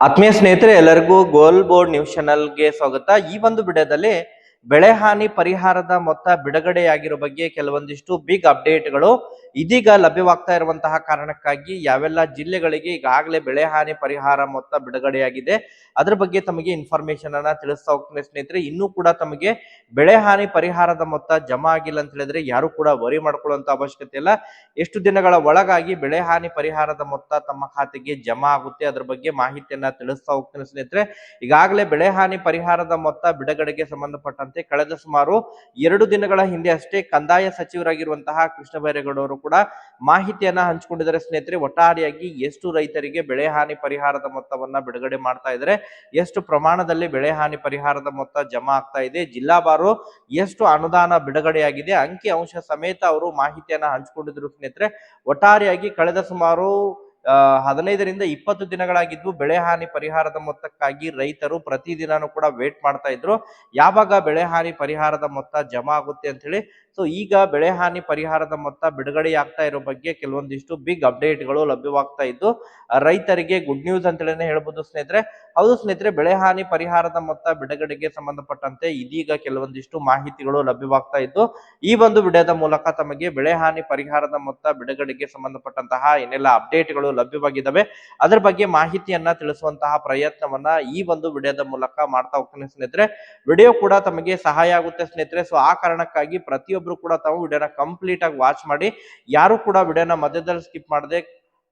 ಆತ್ಮೀಯ ಸ್ನೇಹಿತರೆ, ಎಲ್ಲರಿಗೂ ಗೋಲ್ ಬೋರ್ಡ್ ನ್ಯೂಸ್ ಚಾನಲ್ಗೆ ಸ್ವಾಗತ. ಈ ಒಂದು ವಿಡಿಯೋದಲ್ಲಿ ಬೆಳೆ ಹಾನಿ ಪರಿಹಾರದ ಮೊತ್ತ ಬಿಡುಗಡೆಯಾಗಿರೋ ಬಗ್ಗೆ ಕೆಲವೊಂದಿಷ್ಟು ಬಿಗ್ ಅಪ್ಡೇಟ್ಗಳು ಇದೀಗ ಲಭ್ಯವಾಗ್ತಾ ಇರುವಂತಹ ಕಾರಣಕ್ಕಾಗಿ ಯಾವೆಲ್ಲ ಜಿಲ್ಲೆಗಳಿಗೆ ಈಗಾಗಲೇ ಬೆಳೆ ಹಾನಿ ಪರಿಹಾರ ಮೊತ್ತ ಬಿಡುಗಡೆಯಾಗಿದೆ, ಅದ್ರ ಬಗ್ಗೆ ತಮಗೆ ಇನ್ಫಾರ್ಮೇಶನ್ ಅನ್ನ ತಿಳಿಸ್ತಾ ಹೋಗ್ತೇನೆ ಸ್ನೇಹಿತರೆ. ಇನ್ನೂ ಕೂಡ ತಮಗೆ ಬೆಳೆ ಹಾನಿ ಪರಿಹಾರದ ಮೊತ್ತ ಜಮಾ ಆಗಿಲ್ಲ ಅಂತ ಹೇಳಿದ್ರೆ ಯಾರು ಕೂಡ ವರಿ ಮಾಡ್ಕೊಳ್ಳುವಂತ ಅವಶ್ಯಕತೆ ಇಲ್ಲ. ಎಷ್ಟು ದಿನಗಳ ಒಳಗಾಗಿ ಬೆಳೆ ಹಾನಿ ಪರಿಹಾರದ ಮೊತ್ತ ತಮ್ಮ ಖಾತೆಗೆ ಜಮಾ ಆಗುತ್ತೆ ಅದ್ರ ಬಗ್ಗೆ ಮಾಹಿತಿಯನ್ನ ತಿಳಿಸ್ತಾ ಹೋಗ್ತೇನೆ ಸ್ನೇಹಿತರೆ. ಈಗಾಗಲೇ ಬೆಳೆ ಹಾನಿ ಪರಿಹಾರದ ಮೊತ್ತ ಬಿಡುಗಡೆಗೆ ಸಂಬಂಧಪಟ್ಟಂತೆ ಕಳೆದ ಸುಮಾರು ಎರಡು ದಿನಗಳ ಹಿಂದೆ ಅಷ್ಟೇ ಕಂದಾಯ ಸಚಿವರಾಗಿರುವಂತಹ ಕೃಷ್ಣ ಬೈರೇಗೌಡರು ಕೂಡ ಮಾಹಿತಿಯನ್ನ ಹಂಚಿಕೊಂಡಿದ್ದಾರೆ. ಸ್ನೇಹಿತರೆ, ಒಟ್ಟಾರೆಯಾಗಿ ಎಷ್ಟು ರೈತರಿಗೆ ಬೆಳೆ ಹಾನಿ ಪರಿಹಾರದ ಮೊತ್ತವನ್ನ ಬಿಡುಗಡೆ ಮಾಡ್ತಾ ಇದ್ದಾರೆ, ಎಷ್ಟು ಪ್ರಮಾಣದಲ್ಲಿ ಬೆಳೆ ಹಾನಿ ಪರಿಹಾರದ ಮೊತ್ತ ಜಮಾ ಆಗ್ತಾ ಇದೆ ಜಿಲ್ಲಾವಾರು ಎಷ್ಟು ಅನುದಾನ ಬಿಡುಗಡೆಯಾಗಿದೆ, ಅಂಕಿ ಅಂಶ ಸಮೇತ ಅವರು ಮಾಹಿತಿಯನ್ನ ಹಂಚಿಕೊಂಡಿದ್ರು. ಸ್ನೇಹಿತರೆ, ಒಟ್ಟಾರೆಯಾಗಿ ಕಳೆದ ಸುಮಾರು ಹದಿನೈದರಿಂದ ಇಪ್ಪತ್ತು ದಿನಗಳಾಗಿದ್ದು ಬೆಳೆ ಹಾನಿ ಪರಿಹಾರದ ಮೊತ್ತಕ್ಕಾಗಿ ರೈತರು ಪ್ರತಿದಿನಾನು ಕೂಡ ವೇಟ್ ಮಾಡ್ತಾ ಇದ್ರು. ಯಾವಾಗ ಬೆಳೆ ಹಾನಿ ಪರಿಹಾರದ ಮೊತ್ತ ಜಮಾ ಆಗುತ್ತೆ ಅಂತ ಹೇಳಿ ಸೊ ಈಗ ಬೆಳೆ ಹಾನಿ ಪರಿಹಾರದ ಮೊತ್ತ ಬಿಡುಗಡೆ ಆಗ್ತಾ ಇರೋ ಬಗ್ಗೆ ಕೆಲವೊಂದಿಷ್ಟು ಬಿಗ್ ಅಪ್ಡೇಟ್ಗಳು ಲಭ್ಯವಾಗ್ತಾ ಇದ್ದು ರೈತರಿಗೆ ಗುಡ್ ನ್ಯೂಸ್ ಅಂತ ಹೇಳಿ ಹೇಳ್ಬೋದು ಸ್ನೇಹಿತರೆ. ಹೌದು ಸ್ನೇಹಿತರೆ, ಬೆಳೆ ಹಾನಿ ಪರಿಹಾರದ ಮೊತ್ತ ಬಿಡುಗಡೆಗೆ ಸಂಬಂಧಪಟ್ಟಂತೆ ಇದೀಗ ಕೆಲವೊಂದಿಷ್ಟು ಮಾಹಿತಿಗಳು ಲಭ್ಯವಾಗ್ತಾ ಇದ್ದು, ಈ ಒಂದು ವಿಡಿಯೋದ ಮೂಲಕ ತಮಗೆ ಬೆಳೆ ಹಾನಿ ಪರಿಹಾರದ ಮೊತ್ತ ಬಿಡುಗಡೆಗೆ ಸಂಬಂಧಪಟ್ಟಂತಹ ಏನೆಲ್ಲ ಅಪ್ಡೇಟ್ಗಳು ಲಭ್ಯವಾಗಿದ್ದಾವೆ. ಅದರ ಬಗ್ಗೆ ಮಾಹಿತಿಯನ್ನ ತಿಳಿಸುವಂತಹ ಪ್ರಯತ್ನವನ್ನ ಈ ಒಂದು ವಿಡಿಯೋದ ಮೂಲಕ ಮಾಡ್ತಾ ಹೋಗ್ತೇನೆ ಸ್ನೇಹಿತರೆ. ವಿಡಿಯೋ ಕೂಡ ತಮಗೆ ಸಹಾಯ ಆಗುತ್ತೆ ಸ್ನೇಹಿತರೆ. ಸೊ ಆ ಕಾರಣಕ್ಕಾಗಿ ಪ್ರತಿಯೊಬ್ರು ಕೂಡ ತಾವು ವಿಡಿಯೋನ ಕಂಪ್ಲೀಟ್ ಆಗಿ ವಾಚ್ ಮಾಡಿ. ಯಾರು ಕೂಡ ವಿಡಿಯೋನ ಮಧ್ಯದಲ್ಲಿ ಸ್ಕಿಪ್ ಮಾಡದೆ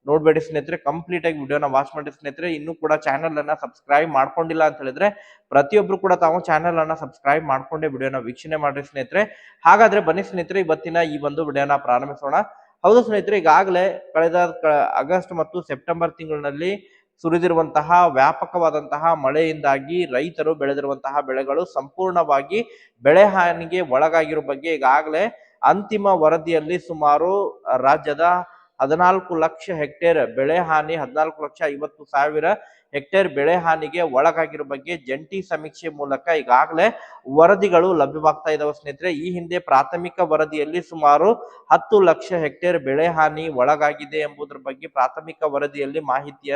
ನೋಡ್ಬೇಡಿ ಸ್ನೇಹಿತರೆ. ಕಂಪ್ಲೀಟ್ ಆಗಿ ವಿಡಿಯೋನ ವಾಚ್ ಮಾಡಿ ಸ್ನೇಹಿತರೆ. ಇನ್ನು ಕೂಡ ಚಾನೆಲ್ ಅನ್ನ ಸಬ್ಸ್ಕ್ರೈಬ್ ಮಾಡ್ಕೊಂಡಿಲ್ಲ ಅಂತ ಹೇಳಿದ್ರೆ ಪ್ರತಿಯೊಬ್ರು ಕೂಡ ತಾವು ಚಾನೆಲ್ ಅನ್ನ ಸಬ್ಸ್ಕ್ರೈಬ್ ಮಾಡ್ಕೊಂಡೆ ವಿಡಿಯೋನ ವೀಕ್ಷಣೆ ಮಾಡ್ರಿ ಸ್ನೇಹಿತರೆ. ಹಾಗಾದ್ರೆ ಬನ್ನಿ ಸ್ನೇಹಿತರೆ, ಇವತ್ತಿನ ಈ ಒಂದು ವಿಡಿಯೋನ ಪ್ರಾರಂಭಿಸೋಣ. ಹೌದು ಸ್ನೇಹಿತರೆ, ಈಗಾಗಲೇ ಕಳೆದ ಆಗಸ್ಟ್ ಮತ್ತು ಸೆಪ್ಟೆಂಬರ್ ತಿಂಗಳಿನಲ್ಲಿ ಸುರಿದಿರುವಂತಹ ವ್ಯಾಪಕವಾದಂತಹ ಮಳೆಯಿಂದಾಗಿ ರೈತರು ಬೆಳೆದಿರುವಂತಹ ಬೆಳೆಗಳು ಸಂಪೂರ್ಣವಾಗಿ ಬೆಳೆ ಹಾನಿಗೆ ಒಳಗಾಗಿರೋ ಬಗ್ಗೆ ಈಗಾಗಲೇ ಅಂತಿಮ ವರದಿಯಲ್ಲಿ ಸುಮಾರು ರಾಜ್ಯದ ಹದಿನಾಲ್ಕು ಲಕ್ಷ ಹೆಕ್ಟೇರ್ ಬೆಳೆ ಹಾನಿ, ಹದಿನಾಲ್ಕು ಲಕ್ಷ ಐವತ್ತು ಸಾವಿರ ಹೆಕ್ಟೇರ್ ಬೆಳೆ ಹಾನಿಗೆ ಒಳಗಾಗಿರೋ ಬಗ್ಗೆ ಜಂಟಿ ಸಮೀಕ್ಷೆ ಮೂಲಕ ಈಗಾಗಲೇ ವರದಿಗಳು ಲಭ್ಯವಾಗ್ತಾ ಇದಾವೆ ಸ್ನೇಹಿತರೆ. ಈ ಹಿಂದೆ ಪ್ರಾಥಮಿಕ ವರದಿಯಲ್ಲಿ ಸುಮಾರು ಹತ್ತು ಲಕ್ಷ ಹೆಕ್ಟೇರ್ ಬೆಳೆ ಹಾನಿ ಒಳಗಾಗಿದೆ ಎಂಬುದರ ಬಗ್ಗೆ ಪ್ರಾಥಮಿಕ ವರದಿಯಲ್ಲಿ ಮಾಹಿತಿಯ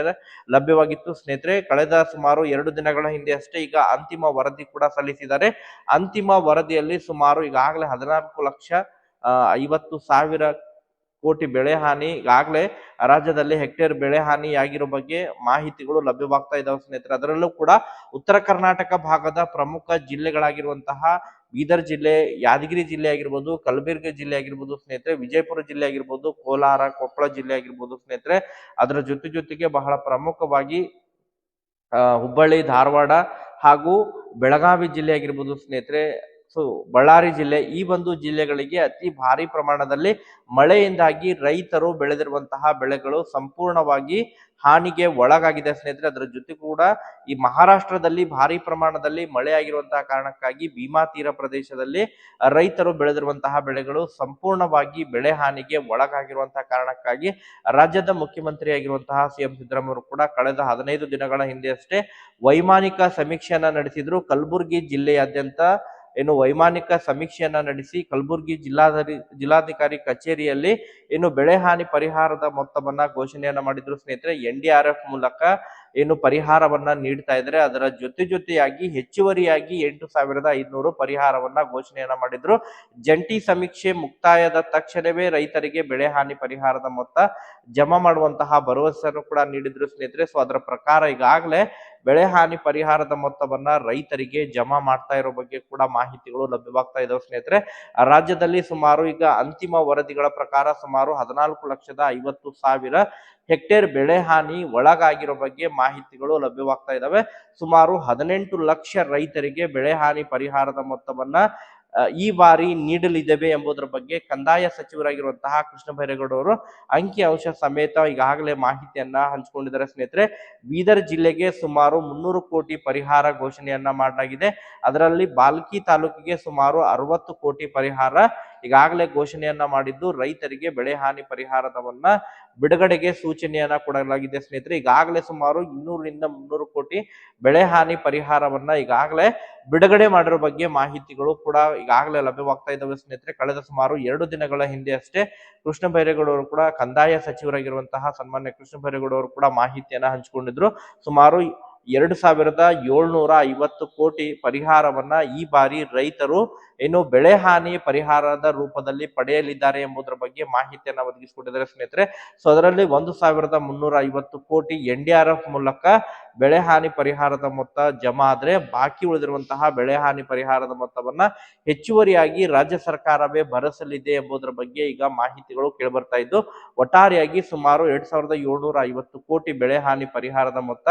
ಲಭ್ಯವಾಗಿತ್ತು ಸ್ನೇಹಿತರೆ. ಕಳೆದ ಸುಮಾರು ಎರಡು ದಿನಗಳ ಹಿಂದೆ ಅಷ್ಟೇ ಈಗ ಅಂತಿಮ ವರದಿ ಕೂಡ ಸಲ್ಲಿಸಿದ್ದಾರೆ. ಅಂತಿಮ ವರದಿಯಲ್ಲಿ ಸುಮಾರು ಈಗಾಗಲೇ ಹದಿನಾಲ್ಕು ಲಕ್ಷ ಐವತ್ತು ಸಾವಿರ ಕೋಟಿ ಬೆಳೆ ಹಾನಿ ಈಗಾಗಲೇ ರಾಜ್ಯದಲ್ಲಿ ಹೆಕ್ಟೇರ್ ಬೆಳೆ ಹಾನಿ ಆಗಿರೋ ಬಗ್ಗೆ ಮಾಹಿತಿಗಳು ಲಭ್ಯವಾಗ್ತಾ ಇದ್ದಾವೆ ಸ್ನೇಹಿತರೆ. ಅದರಲ್ಲೂ ಕೂಡ ಉತ್ತರ ಕರ್ನಾಟಕ ಭಾಗದ ಪ್ರಮುಖ ಜಿಲ್ಲೆಗಳಾಗಿರುವಂತಹ ಬೀದರ್ ಜಿಲ್ಲೆ, ಯಾದಗಿರಿ ಜಿಲ್ಲೆ ಆಗಿರ್ಬೋದು, ಕಲಬುರಗಿ ಜಿಲ್ಲೆ ಆಗಿರ್ಬೋದು ಸ್ನೇಹಿತರೆ, ವಿಜಯಪುರ ಜಿಲ್ಲೆ ಆಗಿರ್ಬೋದು, ಕೋಲಾರ, ಕೊಪ್ಪಳ ಜಿಲ್ಲೆ ಆಗಿರ್ಬೋದು ಸ್ನೇಹಿತರೆ. ಅದರ ಜೊತೆ ಜೊತೆಗೆ ಬಹಳ ಪ್ರಮುಖವಾಗಿ ಹುಬ್ಬಳ್ಳಿ, ಧಾರವಾಡ ಹಾಗೂ ಬೆಳಗಾವಿ ಜಿಲ್ಲೆ ಆಗಿರ್ಬೋದು ಸ್ನೇಹಿತರೆ. ಸೊ ಬಳ್ಳಾರಿ ಜಿಲ್ಲೆ, ಈ ಒಂದು ಜಿಲ್ಲೆಗಳಿಗೆ ಅತಿ ಭಾರಿ ಪ್ರಮಾಣದಲ್ಲಿ ಮಳೆಯಿಂದಾಗಿ ರೈತರು ಬೆಳೆದಿರುವಂತಹ ಬೆಳೆಗಳು ಸಂಪೂರ್ಣವಾಗಿ ಹಾನಿಗೆ ಒಳಗಾಗಿದೆ ಸ್ನೇಹಿತರೆ. ಅದರ ಜೊತೆ ಕೂಡ ಈ ಮಹಾರಾಷ್ಟ್ರದಲ್ಲಿ ಭಾರಿ ಪ್ರಮಾಣದಲ್ಲಿ ಮಳೆ ಆಗಿರುವಂತಹ ಕಾರಣಕ್ಕಾಗಿ ಭೀಮಾ ತೀರ ಪ್ರದೇಶದಲ್ಲಿ ರೈತರು ಬೆಳೆದಿರುವಂತಹ ಬೆಳೆಗಳು ಸಂಪೂರ್ಣವಾಗಿ ಬೆಳೆ ಹಾನಿಗೆ ಒಳಗಾಗಿರುವಂತಹ ಕಾರಣಕ್ಕಾಗಿ ರಾಜ್ಯದ ಮುಖ್ಯಮಂತ್ರಿ ಆಗಿರುವಂತಹ ಸಿಎಂ ಸಿದ್ದರಾಮಯ್ಯ ಕೂಡ ಕಳೆದ ಹದಿನೈದು ದಿನಗಳ ಹಿಂದೆಯಷ್ಟೇ ವೈಮಾನಿಕ ಸಮೀಕ್ಷೆಯನ್ನ ನಡೆಸಿದ್ರು. ಕಲಬುರಗಿ ಜಿಲ್ಲೆಯಾದ್ಯಂತ ಏನು ವೈಮಾನಿಕ ಸಮೀಕ್ಷೆಯನ್ನ ನಡೆಸಿ ಕಲಬುರಗಿ ಜಿಲ್ಲಾಧಿ ಜಿಲ್ಲಾಧಿಕಾರಿ ಕಚೇರಿಯಲ್ಲಿ ಏನು ಬೆಳೆ ಹಾನಿ ಪರಿಹಾರದ ಮೊತ್ತವನ್ನ ಘೋಷಣೆಯನ್ನ ಮಾಡಿದ್ರು ಸ್ನೇಹಿತರೆ ಎನ್ ಡಿ ಆರ್ ಎಫ್ ಮೂಲಕ ಏನು ಪರಿಹಾರವನ್ನ ನೀಡ್ತಾ ಇದ್ರೆ ಅದರ ಜೊತೆ ಜೊತೆಯಾಗಿ ಹೆಚ್ಚುವರಿಯಾಗಿ ಎಂಟು ಸಾವಿರದ ಐದುನೂರು ಪರಿಹಾರವನ್ನ ಘೋಷಣೆಯನ್ನ ಮಾಡಿದ್ರು. ಜಂಟಿ ಸಮೀಕ್ಷೆ ಮುಕ್ತಾಯದ ತಕ್ಷಣವೇ ರೈತರಿಗೆ ಬೆಳೆ ಹಾನಿ ಪರಿಹಾರದ ಮೊತ್ತ ಜಮಾ ಮಾಡುವಂತಹ ಭರವಸೆಯನ್ನು ಕೂಡ ನೀಡಿದ್ರು ಸ್ನೇಹಿತರೆ. ಸೊ ಅದರ ಪ್ರಕಾರ ಈಗಾಗಲೇ ಬೆಳೆ ಹಾನಿ ಪರಿಹಾರದ ಮೊತ್ತವನ್ನ ರೈತರಿಗೆ ಜಮಾ ಮಾಡ್ತಾ ಇರೋ ಬಗ್ಗೆ ಕೂಡ ಮಾಹಿತಿಗಳು ಲಭ್ಯವಾಗ್ತಾ ಇದಾವೆ ಸ್ನೇಹಿತರೆ. ರಾಜ್ಯದಲ್ಲಿ ಸುಮಾರು ಈಗ ಅಂತಿಮ ವರದಿಗಳ ಪ್ರಕಾರ ಸುಮಾರು ಹದಿನಾಲ್ಕು ಲಕ್ಷದ ಐವತ್ತು ಸಾವಿರ ಹೆಕ್ಟೇರ್ ಬೆಳೆ ಹಾನಿ ಒಳಗಾಗಿರೋ ಬಗ್ಗೆ ಮಾಹಿತಿಗಳು ಲಭ್ಯವಾಗ್ತಾ ಇದಾವೆ. ಸುಮಾರು ಹದಿನೆಂಟು ಲಕ್ಷ ರೈತರಿಗೆ ಬೆಳೆ ಹಾನಿ ಪರಿಹಾರದ ಮೊತ್ತವನ್ನ ಈ ಬಾರಿ ನೀಡಲಿದ್ದೇವೆ ಎಂಬುದರ ಬಗ್ಗೆ ಕಂದಾಯ ಸಚಿವರಾಗಿರುವಂತಹ ಕೃಷ್ಣ ಅವರು ಅಂಕಿ ಅಂಶ ಸಮೇತ ಈಗಾಗಲೇ ಮಾಹಿತಿಯನ್ನ ಹಂಚಿಕೊಂಡಿದ್ದಾರೆ. ಸ್ನೇಹಿತರೆ, ಬೀದರ್ ಜಿಲ್ಲೆಗೆ ಸುಮಾರು ಮುನ್ನೂರು ಕೋಟಿ ಪರಿಹಾರ ಘೋಷಣೆಯನ್ನ ಮಾಡಲಾಗಿದೆ. ಅದರಲ್ಲಿ ಬಾಲ್ಕಿ ತಾಲೂಕಿಗೆ ಸುಮಾರು ಅರವತ್ತು ಕೋಟಿ ಪರಿಹಾರ ಈಗಾಗಲೇ ಘೋಷಣೆಯನ್ನ ಮಾಡಿದ್ದು, ರೈತರಿಗೆ ಬೆಳೆ ಹಾನಿ ಪರಿಹಾರದವನ್ನ ಬಿಡುಗಡೆಗೆ ಸೂಚನೆಯನ್ನ ಕೊಡಲಾಗಿದೆ. ಸ್ನೇಹಿತರೆ, ಈಗಾಗಲೇ ಸುಮಾರು ಇನ್ನೂರರಿಂದ ಮುನ್ನೂರು ಕೋಟಿ ಬೆಳೆ ಹಾನಿ ಪರಿಹಾರವನ್ನ ಈಗಾಗಲೇ ಬಿಡುಗಡೆ ಮಾಡಿರೋ ಬಗ್ಗೆ ಮಾಹಿತಿಗಳು ಕೂಡ ಈಗಾಗಲೇ ಲಭ್ಯವಾಗ್ತಾ ಇದ್ದಾವೆ ಸ್ನೇಹಿತರೆ. ಕಳೆದ ಸುಮಾರು ಎರಡು ದಿನಗಳ ಹಿಂದೆ ಅಷ್ಟೇ ಕೃಷ್ಣ ಬೈರೇಗೌಡ ಅವರು ಕೂಡ ಕಂದಾಯ ಸಚಿವರಾಗಿರುವಂತಹ ಸನ್ಮಾನ್ಯ ಕೃಷ್ಣ ಬೈರೇಗೌಡ ಅವರು ಕೂಡ ಮಾಹಿತಿಯನ್ನ ಹಂಚಿಕೊಂಡಿದ್ರು. ಸುಮಾರು ಎರಡು ಸಾವಿರದ ಏಳ್ನೂರ ಐವತ್ತು ಕೋಟಿ ಪರಿಹಾರವನ್ನ ಈ ಬಾರಿ ರೈತರು ಏನು ಬೆಳೆ ಹಾನಿ ಪರಿಹಾರದ ರೂಪದಲ್ಲಿ ಪಡೆಯಲಿದ್ದಾರೆ ಎಂಬುದರ ಬಗ್ಗೆ ಮಾಹಿತಿಯನ್ನ ಒದಗಿಸಿಕೊಟ್ಟಿದ್ದಾರೆ ಸ್ನೇಹಿತರೆ. ಸೊ ಅದರಲ್ಲಿ ಒಂದು ಸಾವಿರದ ಮುನ್ನೂರ ಐವತ್ತು ಕೋಟಿ ಎನ್ ಡಿ ಆರ್ ಎಫ್ ಮೂಲಕ ಬೆಳೆ ಹಾನಿ ಪರಿಹಾರದ ಮೊತ್ತ ಜಮಾ ಆದ್ರೆ ಬಾಕಿ ಉಳಿದಿರುವಂತಹ ಬೆಳೆ ಹಾನಿ ಪರಿಹಾರದ ಮೊತ್ತವನ್ನ ಹೆಚ್ಚುವರಿಯಾಗಿ ರಾಜ್ಯ ಸರ್ಕಾರವೇ ಭರಿಸಲಿದೆ ಎಂಬುದರ ಬಗ್ಗೆ ಈಗ ಮಾಹಿತಿಗಳು ಕೇಳಿಬರ್ತಾ ಇದ್ದು, ಒಟ್ಟಾರೆಯಾಗಿ ಸುಮಾರು ಎರಡ್ ಸಾವಿರದ ಏಳ್ನೂರ ಐವತ್ತು ಕೋಟಿ ಬೆಳೆ ಹಾನಿ ಪರಿಹಾರದ ಮೊತ್ತ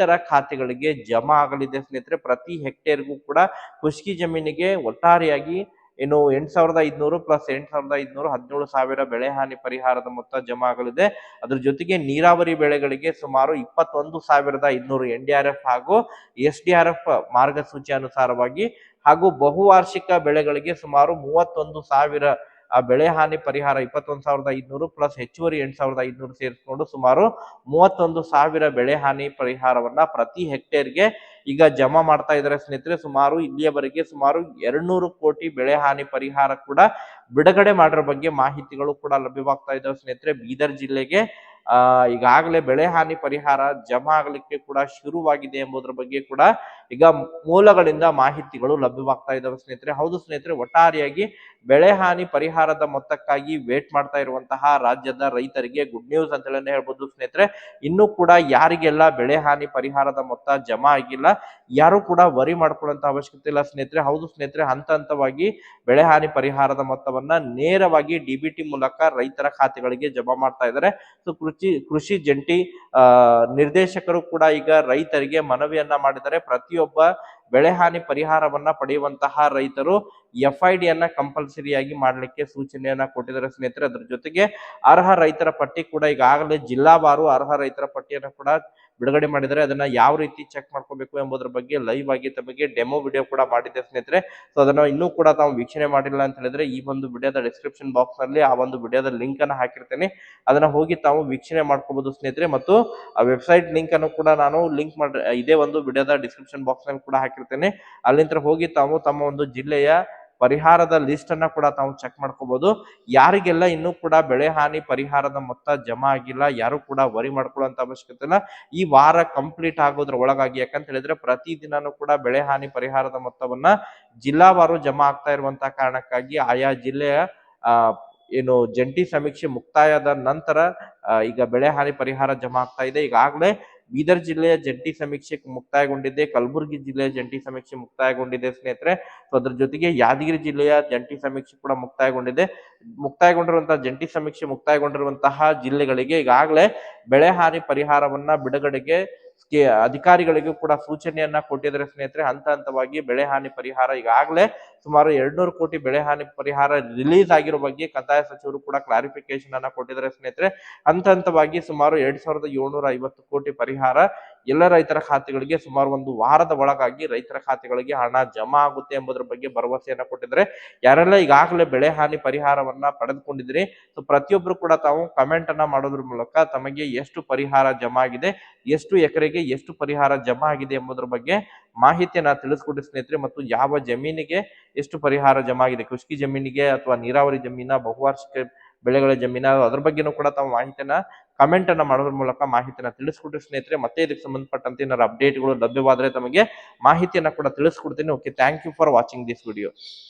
ರೈತರ ಖಾತೆಗಳಿಗೆ ಜಮಾ ಆಗಲಿದೆ ಸ್ನೇಹಿತರೆ. ಪ್ರತಿ ಹೆಕ್ಟೇರ್ಗೂ ಕೂಡ ಖುಷ್ಕಿ ಜಮೀನಿಗೆ ಒಟ್ಟಾರೆಯಾಗಿ ಇನ್ನು ಎಂಟ್ ಸಾವಿರದ ಐದ್ನೂರು ಪ್ಲಸ್ ಎಂಟ್ ಸಾವಿರದ ಐದ್ನೂರು ಹದಿನೇಳು ಸಾವಿರ ಬೆಳೆ ಹಾನಿ ಪರಿಹಾರದ ಮೊತ್ತ ಜಮಾ ಆಗಲಿದೆ. ಅದ್ರ ಜೊತೆಗೆ ನೀರಾವರಿ ಬೆಳೆಗಳಿಗೆ ಸುಮಾರು ಇಪ್ಪತ್ತೊಂದು ಸಾವಿರದ ಐದ್ನೂರು ಎನ್ ಡಿ ಆರ್ ಎಫ್ ಹಾಗೂ ಎಸ್ ಡಿ ಆರ್ ಎಫ್ ಮಾರ್ಗಸೂಚಿ ಅನುಸಾರವಾಗಿ ಹಾಗೂ ಬಹುವಾರ್ಷಿಕ ಬೆಳೆಗಳಿಗೆ ಸುಮಾರು ಮೂವತ್ತೊಂದು ಸಾವಿರ ಆ ಬೆಳೆ ಹಾನಿ ಪರಿಹಾರ ಇಪ್ಪತ್ತೊಂದು ಸಾವಿರದ ಐದುನೂರು ಪ್ಲಸ್ ಹೆಚ್ಚುವರಿ ಎಂಟು ಸಾವಿರದ ಐದುನೂರು ಸೇರಿಸಿಕೊಂಡು ಸುಮಾರು ಮೂವತ್ತೊಂದು ಸಾವಿರ ಬೆಳೆ ಹಾನಿ ಪರಿಹಾರವನ್ನ ಪ್ರತಿ ಹೆಕ್ಟೇರ್ಗೆ ಈಗ ಜಮಾ ಮಾಡ್ತಾ ಇದ್ದಾರೆ ಸ್ನೇಹಿತರೆ. ಸುಮಾರು ಇಲ್ಲಿಯವರೆಗೆ ಸುಮಾರು ಎರಡ್ನೂರು ಕೋಟಿ ಬೆಳೆ ಹಾನಿ ಪರಿಹಾರ ಕೂಡ ಬಿಡುಗಡೆ ಮಾಡಿರೋ ಬಗ್ಗೆ ಮಾಹಿತಿಗಳು ಕೂಡ ಲಭ್ಯವಾಗ್ತಾ ಇದ್ದಾವೆ ಸ್ನೇಹಿತರೆ. ಬೀದರ್ ಜಿಲ್ಲೆಗೆ, ಆ, ಈಗಾಗಲೇ ಬೆಳೆ ಹಾನಿ ಪರಿಹಾರ ಜಮಾ ಆಗಲಿಕ್ಕೆ ಕೂಡ ಶುರುವಾಗಿದೆ ಎಂಬುದರ ಬಗ್ಗೆ ಕೂಡ ಈಗ ಮೂಲಗಳಿಂದ ಮಾಹಿತಿಗಳು ಲಭ್ಯವಾಗ್ತಾ ಇದ್ದಾವೆ ಸ್ನೇಹಿತರೆ. ಹೌದು ಸ್ನೇಹಿತರೆ, ಒಟ್ಟಾರೆಯಾಗಿ ಬೆಳೆ ಹಾನಿ ಪರಿಹಾರದ ಮೊತ್ತಕ್ಕಾಗಿ ವೇಟ್ ಮಾಡ್ತಾ ಇರುವಂತಹ ರಾಜ್ಯದ ರೈತರಿಗೆ ಗುಡ್ ನ್ಯೂಸ್ ಅಂತ ಹೇಳಿ ಹೇಳ್ಬೋದು ಸ್ನೇಹಿತರೆ. ಇನ್ನು ಕೂಡ ಯಾರಿಗೆಲ್ಲ ಬೆಳೆ ಹಾನಿ ಪರಿಹಾರದ ಮೊತ್ತ ಜಮಾ ಆಗಿಲ್ಲ, ಯಾರು ಕೂಡ ವರಿ ಮಾಡ್ಕೊಳ್ಳುವಂತ ಅವಶ್ಯಕತೆ ಇಲ್ಲ ಸ್ನೇಹಿತರೆ. ಹೌದು ಸ್ನೇಹಿತರೆ, ಹಂತ ಹಂತವಾಗಿ ಬೆಳೆ ಹಾನಿ ಪರಿಹಾರದ ಮೊತ್ತವನ್ನ ನೇರವಾಗಿ ಡಿಬಿಟಿ ಮೂಲಕ ರೈತರ ಖಾತೆಗಳಿಗೆ ಜಮಾ ಮಾಡ್ತಾ ಇದ್ದಾರೆ. ಸೊ ಕೃಷಿ ಕೃಷಿ ಜಂಟಿ ನಿರ್ದೇಶಕರು ಕೂಡ ಈಗ ರೈತರಿಗೆ ಮನವಿಯನ್ನ ಮಾಡಿದ್ದಾರೆ. ಪ್ರತಿಯೊಬ್ಬ ಬೆಳೆ ಹಾನಿ ಪರಿಹಾರವನ್ನ ಪಡೆಯುವಂತಹ ರೈತರು ಎಫ್ ಐ ಡಿಯನ್ನ ಕಂಪಲ್ಸರಿಯಾಗಿ ಮಾಡಲಿಕ್ಕೆ ಸೂಚನೆಯನ್ನ ಕೊಟ್ಟಿದ್ದಾರೆ. ಸ್ನೇಹಿತರೆ, ಅದ್ರ ಜೊತೆಗೆ ಅರ್ಹ ರೈತರ ಪಟ್ಟಿ ಕೂಡ ಈಗಾಗಲೇ ಜಿಲ್ಲಾವಾರು ಅರ್ಹ ರೈತರ ಪಟ್ಟಿಯನ್ನ ಕೂಡ ಬಿಡುಗಡೆ ಮಾಡಿದರೆ ಅದನ್ನ ಯಾವ ರೀತಿ ಚೆಕ್ ಮಾಡ್ಕೋಬೇಕು ಎಂಬುದರ ಬಗ್ಗೆ ಲೈವ್ ಆಗಿ ತಮಗೆ ಡೆಮೋ ವಿಡಿಯೋ ಕೂಡ ಮಾಡಿದ್ದೆ ಸ್ನೇಹಿತರೆ. ಸೊ ಅದನ್ನ ಇನ್ನೂ ಕೂಡ ತಾವು ವೀಕ್ಷಣೆ ಮಾಡಿಲ್ಲ ಅಂತ ಹೇಳಿದ್ರೆ ಈ ಒಂದು ವಿಡಿಯೋದ ಡಿಸ್ಕ್ರಿಪ್ಷನ್ ಬಾಕ್ಸ್ನಲ್ಲಿ ಆ ಒಂದು ವಿಡಿಯೋದ ಲಿಂಕ್ ಅನ್ನು ಹಾಕಿರ್ತೇನೆ. ಅದನ್ನ ಹೋಗಿ ತಾವು ವೀಕ್ಷಣೆ ಮಾಡ್ಕೋಬಹುದು ಸ್ನೇಹಿತರೆ ಮತ್ತು ಆ ವೆಬ್ಸೈಟ್ ಲಿಂಕ್ ಅನ್ನು ಕೂಡ ನಾನು ಲಿಂಕ್ ಮಾಡಿ, ಇದೇ ಒಂದು ವಿಡಿಯೋದ ಡಿಸ್ಕ್ರಿಪ್ಷನ್ ಬಾಕ್ಸ್ನಲ್ಲಿ ಕೂಡ ಹಾಕಿರ್ತೇನೆ. ಅಲ್ಲಿಂದ ಹೋಗಿ ತಾವು ತಮ್ಮ ಒಂದು ಜಿಲ್ಲೆಯ ಪರಿಹಾರದ ಲಿಸ್ಟ್ ಅನ್ನ ಕೂಡ ತಾವು ಚೆಕ್ ಮಾಡ್ಕೋಬಹುದು ಯಾರಿಗೆಲ್ಲ ಇನ್ನೂ ಕೂಡ ಬೆಳೆ ಹಾನಿ ಪರಿಹಾರದ ಮೊತ್ತ ಜಮಾ ಆಗಿಲ್ಲ, ಯಾರು ಕೂಡ ವರಿ ಮಾಡ್ಕೊಳ್ಳುವಂತ ಅವಶ್ಯಕತೆ ಇಲ್ಲ. ಈ ವಾರ ಕಂಪ್ಲೀಟ್ ಆಗೋದ್ರ ಒಳಗಾಗಿ, ಯಾಕಂತ ಹೇಳಿದ್ರೆ ಪ್ರತಿ ದಿನಾನು ಕೂಡ ಬೆಳೆ ಹಾನಿ ಪರಿಹಾರದ ಮೊತ್ತವನ್ನ ಜಿಲ್ಲಾವಾರು ಜಮಾ ಆಗ್ತಾ ಇರುವಂತಹ ಕಾರಣಕ್ಕಾಗಿ ಆಯಾ ಜಿಲ್ಲೆಯ ಏನು ಜಂಟಿ ಸಮೀಕ್ಷೆ ಮುಕ್ತಾಯದ ನಂತರ ಈಗ ಬೆಳೆ ಹಾನಿ ಪರಿಹಾರ ಜಮಾ ಆಗ್ತಾ ಇದೆ. ಈಗಾಗಲೇ ಬೀದರ್ ಜಿಲ್ಲೆಯ ಜಂಟಿ ಸಮೀಕ್ಷೆ ಮುಕ್ತಾಯಗೊಂಡಿದೆ, ಕಲಬುರಗಿ ಜಿಲ್ಲೆಯ ಜಂಟಿ ಸಮೀಕ್ಷೆ ಮುಕ್ತಾಯಗೊಂಡಿದೆ ಸ್ನೇಹಿತರೆ. ಸೊ ಅದ್ರ ಜೊತೆಗೆ ಯಾದಗಿರಿ ಜಿಲ್ಲೆಯ ಜಂಟಿ ಸಮೀಕ್ಷೆ ಕೂಡ ಮುಕ್ತಾಯಗೊಂಡಿದೆ. ಮುಕ್ತಾಯಗೊಂಡಿರುವಂತಹ ಜಂಟಿ ಸಮೀಕ್ಷೆ ಮುಕ್ತಾಯಗೊಂಡಿರುವಂತಹ ಜಿಲ್ಲೆಗಳಿಗೆ ಈಗಾಗಲೇ ಬೆಳೆ ಹಾನಿ ಪರಿಹಾರವನ್ನ ಬಿಡುಗಡೆಗೆ ಅಧಿಕಾರಿಗಳಿಗೂ ಕೂಡ ಸೂಚನೆಯನ್ನ ಕೊಟ್ಟಿದ್ದಾರೆ ಸ್ನೇಹಿತರೆ. ಹಂತ ಹಂತವಾಗಿ ಬೆಳೆ ಹಾನಿ ಪರಿಹಾರ ಈಗಾಗಲೇ ಸುಮಾರು ಎರಡ್ನೂರು ಕೋಟಿ ಬೆಳೆ ಹಾನಿ ಪರಿಹಾರ ರಿಲೀಸ್ ಆಗಿರೋ ಬಗ್ಗೆ ಕಂದಾಯ ಸಚಿವರು ಕೂಡ ಕ್ಲಾರಿಫಿಕೇಶನ್ ಅನ್ನ ಕೊಟ್ಟಿದ್ದಾರೆ ಸ್ನೇಹಿತರೆ. ಹಂತ ಹಂತವಾಗಿ ಸುಮಾರು ಎರಡ್ ಸಾವಿರದ ಏಳ್ನೂರ ಐವತ್ತು ಕೋಟಿ ಪರಿಹಾರ ಎಲ್ಲ ರೈತರ ಖಾತೆಗಳಿಗೆ ಸುಮಾರು ಒಂದು ವಾರದ ಒಳಗಾಗಿ ರೈತರ ಖಾತೆಗಳಿಗೆ ಹಣ ಜಮಾ ಆಗುತ್ತೆ ಎಂಬುದರ ಬಗ್ಗೆ ಭರವಸೆಯನ್ನು ಕೊಟ್ಟಿದ್ದಾರೆ. ಯಾರೆಲ್ಲ ಈಗಾಗಲೇ ಬೆಳೆ ಹಾನಿ ಪರಿಹಾರವನ್ನ ಪಡೆದುಕೊಂಡಿದ್ರಿ, ಸೊ ಪ್ರತಿಯೊಬ್ಬರು ಕೂಡ ತಾವು ಕಮೆಂಟ್ ಅನ್ನ ಮಾಡೋದ್ರ ಮೂಲಕ ತಮಗೆ ಎಷ್ಟು ಪರಿಹಾರ ಜಮಾ ಆಗಿದೆ, ಎಷ್ಟು ಎಕರೆಗೆ ಎಷ್ಟು ಪರಿಹಾರ ಜಮಾ ಆಗಿದೆ ಎಂಬುದರ ಬಗ್ಗೆ ಮಾಹಿತಿಯನ್ನ ತಿಳಿಸ್ಕೊಡಿ ಸ್ನೇಹಿತರೆ. ಮತ್ತು ಯಾವ ಜಮೀನಿಗೆ ಎಷ್ಟು ಪರಿಹಾರ ಜಮಾ ಆಗಿದೆ, ಕೃಷಿ ಜಮೀನಿಗೆ ಅಥವಾ ನೀರಾವರಿ ಜಮೀನ, ಬಹುವಾರ್ಷಿಕ ಬೆಳೆಗಳ ಜಮೀನ, ಅದ್ರ ಬಗ್ಗೆನೂ ಕೂಡ ತಾವು ಮಾಹಿತಿಯನ್ನ ಕಮೆಂಟ್ ಅನ್ನ ಮಾಡೋದ್ರ ಮೂಲಕ ಮಾಹಿತಿಯನ್ನ ತಿಳಿಸ್ಕೊಡ್ರಿ ಸ್ನೇಹಿತರೆ. ಮತ್ತೆ ಇದಕ್ಕೆ ಸಂಬಂಧಪಟ್ಟಂತೆ ಏನಾದ್ರು ಅಪ್ಡೇಟ್ಗಳು ಲಭ್ಯವಾದ್ರೆ ತಮಗೆ ಮಾಹಿತಿಯನ್ನ ಕೂಡ ತಿಳಿಸ್ಕೊಡ್ತೀನಿ. Okay thank you for watching this video